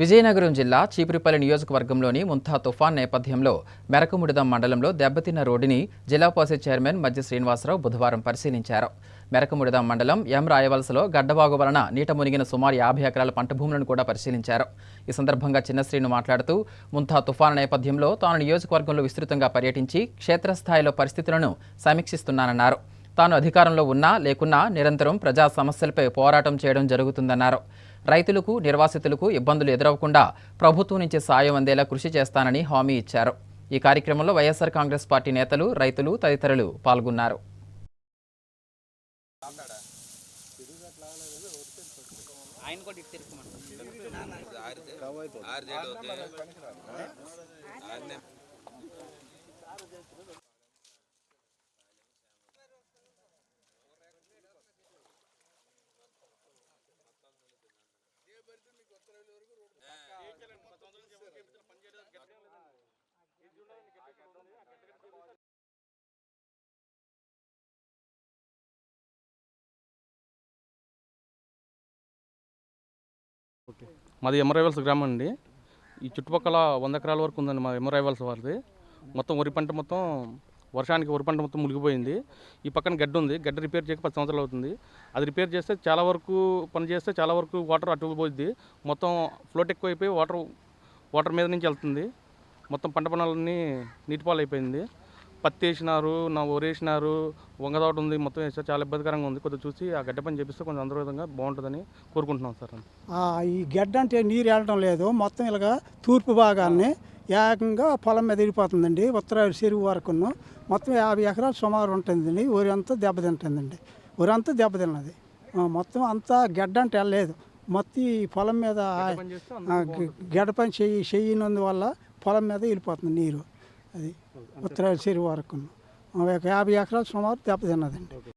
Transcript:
విజయనగరం జిల్లా చీపురిపల్లి నియోజకవర్గంలోని ముంతా తుఫాన్ నేపథ్యంలో మెరకముడిదం మండలంలో దెబ్బతిన్న రోడ్డుని జిల్లా పరిషత్ చైర్మన్ మధ్య శ్రీనివాసరావు బుధవారం పరిశీలించారు. మెరకముడిదం మండలం ఎం రాయవలసలో గడ్డవాగు వలన నీట మునిగిన సుమారు యాభై ఎకరాల పంట భూములను కూడా పరిశీలించారు. ఈ సందర్భంగా చిన్నశ్రీను మాట్లాడుతూ ముంతా తుఫాను నేపథ్యంలో తాను నియోజకవర్గంలో విస్తృతంగా పర్యటించి క్షేత్రస్థాయిలో పరిస్థితులను సమీక్షిస్తున్నానన్నారు. తాను అధికారంలో ఉన్నా లేకున్నా నిరంతరం ప్రజా సమస్యలపై పోరాటం చేయడం జరుగుతుందన్నారు. రైతులకు నిర్వాసితులకు ఇబ్బందులు ఎదురవకుండా ప్రభుత్వం నుంచి సాయం అందేలా కృషి చేస్తానని హామీ ఇచ్చారు. ఈ కార్యక్రమంలో వైఎస్ఆర్ కాంగ్రెస్ పార్టీ నేతలు రైతులు తదితరులు పాల్గొన్నారు. ఆయన కూడా ఇటు మాది ఎమరైవల్స్ గ్రామం అండి. ఈ చుట్టుపక్కల వంద ఎకరాల వరకు ఉందండి మా ఎమరైవల్స్ వారిది. మొత్తం వరి పంట మొత్తం వర్షానికి వరి పంట మొత్తం మునిగిపోయింది. ఈ పక్కన గడ్డ ఉంది. గడ్డ రిపేర్ చేయక పది సంవత్సరాలు అవుతుంది. అది రిపేర్ చేస్తే చాలా వరకు పని చేస్తే చాలా వరకు వాటర్ అటు పోయింది మొత్తం ఫ్లోట్ ఎక్కువ అయిపోయి వాటర్ వాటర్ మీద నుంచి వెళ్తుంది. మొత్తం పంట పొలాలన్నీ నీటిపాలు అయిపోయింది పత్తి వేసినారు నా వరి వేసినారు వంగదోట ఉంది మొత్తం వేసారు చాలా ఇబ్బందికరంగా ఉంది. కొద్దిగా చూసి ఆ గడ్డ పని చేపిస్తే కొంచెం అందరూ విధంగా బాగుంటుందని కోరుకుంటున్నాం సార్. ఈ గడ్డ అంటే నీరు వెళ్ళడం లేదు. మొత్తం ఇలాగా తూర్పు భాగాన్ని ఏకంగా పొలం మీద వెళ్ళిపోతుందండి. ఉత్తరాది చెరువు వరకును. మొత్తం యాభై ఎకరాలు సుమారు ఉంటుందండి. ఊరి అంతా దెబ్బతింటుందండి ఊరి అంతా దెబ్బతిన్నది మొత్తం అంతా గడ్డ అంటే వెళ్ళలేదు. మొత్తం ఈ పొలం మీద గడ్డ పని చెయ్యి చెయ్యినందువల్ల పొలం మీద వెళ్ళిపోతుంది నీరు. అది ఉత్తరాది చెరువు వరకును. ఒక యాభై ఎకరాలు సుమారు దెబ్బతిన్నదండి